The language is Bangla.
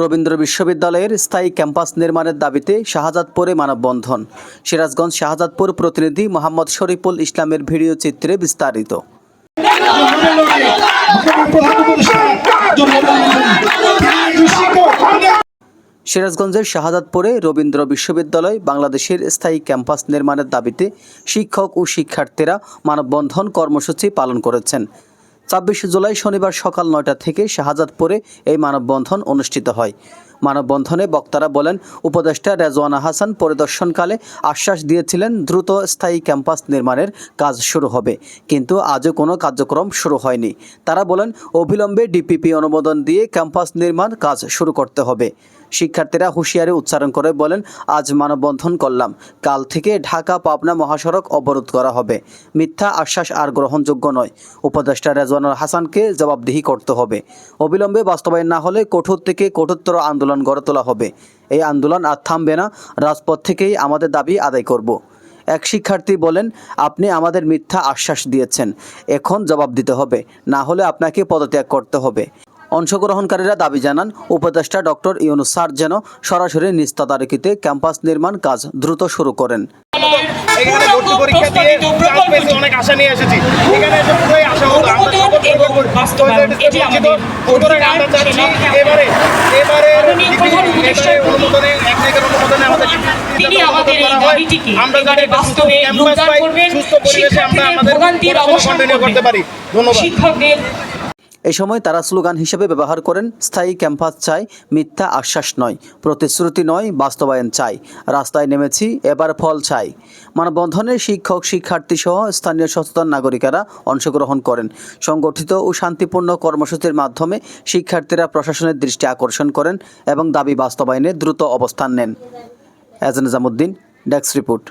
রবীন্দ্র বিশ্ববিদ্যালয়ের স্থায়ী ক্যাম্পাস নির্মাণের দাবিতে শাহজাদপুরে মানববন্ধন। সিরাজগঞ্জ শাহজাদপুর প্রতিনিধি মোহাম্মদ শরীফুল ইসলামের ভিডিও চিত্রে বিস্তারিত। সিরাজগঞ্জের শাহাদাতপুরে রবীন্দ্র বিশ্ববিদ্যালয় বাংলাদেশের স্থায়ী ক্যাম্পাস নির্মাণের দাবিতে শিক্ষক ও শিক্ষার্থীরা মানববন্ধন কর্মসূচি পালন করেছেন। ছাব্বিশে জুলাই শনিবার সকাল নয়টা থেকে শাহজাদপুরে এই মানববন্ধন অনুষ্ঠিত হয়। মানববন্ধনে বক্তারা বলেন, উপদেষ্টা রেজওয়ানা হাসান পরিদর্শনকালে আশ্বাস দিয়েছিলেন, দ্রুত স্থায়ী ক্যাম্পাস নির্মাণের কাজ শুরু হবে। কিন্তু আজও কোনো কার্যক্রম শুরু হয়নি। তারা বলেন, অবিলম্বে ডিপিপি অনুমোদন দিয়ে ক্যাম্পাস নির্মাণ কাজ শুরু করতে হবে। শিক্ষার্থীরা হুঁশিয়ারি উচ্চারণ করে বলেন, আজ মানববন্ধন করলাম। কাল থেকে ঢাকা, পাবনা মহাসড়ক অবরোধ করা হবে। মিথ্যা আশ্বাস আর গ্রহণযোগ্য নয়। উপদেষ্টা রেজওয়ানুর হাসানকে জবাবদিহি করতে হবে। অবিলম্বে বাস্তবায়ন না হলে কঠোর থেকে কঠোরতর আন্দোলন গড়ে তোলা হবে। এই আন্দোলন আর থামবে না রাজপথ থেকেই আমাদের দাবি আদায় করব। এক শিক্ষার্থী বলেন আপনি আমাদের মিথ্যা আশ্বাস দিয়েছেন এখন জবাব দিতে হবে না হলে আপনাকে পদত্যাগ করতে হবে। অংশগ্রহণকারীরা দাবি জানান উপদেষ্টা ডক্টর ইউনুস স্যার যেন সরাসরি নিজ তদারকিতে ক্যাম্পাস নির্মাণ কাজ দ্রুত শুরু করেন। এখানে ভর্তি পরীক্ষা দিয়ে অনেক আশা নিয়ে এসেছি। এখানে এবং বাস্তবায়ন এটি আমাদের এবারে এবারে প্রধান উপদেষ্টা তিনি আমাদের এই দাবিটিকে এবারে বাস্তবে রূপদান করবেন। সুস্থ পরিবেশে আমরা শিক্ষার্থীদের আমাদের ভোগান্তির অবসান করতে করবেন পারি। ধন্যবাদ। শিক্ষকদের এই সময় তারা স্লোগান হিসেবে ব্যবহার করেন, স্থায়ী ক্যাম্পাস চাই, মিথ্যা আশ্বাস নয়, প্রতিশ্রুতি নয়, বাস্তবায়ন চাই, রাস্তায় নেমেছি, এবার ফল চাই। মানববন্ধনে শিক্ষক, শিক্ষার্থী সহ স্থানীয় সচেতন নাগরিকেরা অংশগ্রহণ করেন। সংগঠিত ও শান্তিপূর্ণ কর্মসূচির মাধ্যমে শিক্ষার্থীরা প্রশাসনের দৃষ্টি আকর্ষণ করেন এবং দাবি বাস্তবায়নে দ্রুত অবস্থান নেন। এজ নিজামুদ্দিন, ডেস্ক রিপোর্ট।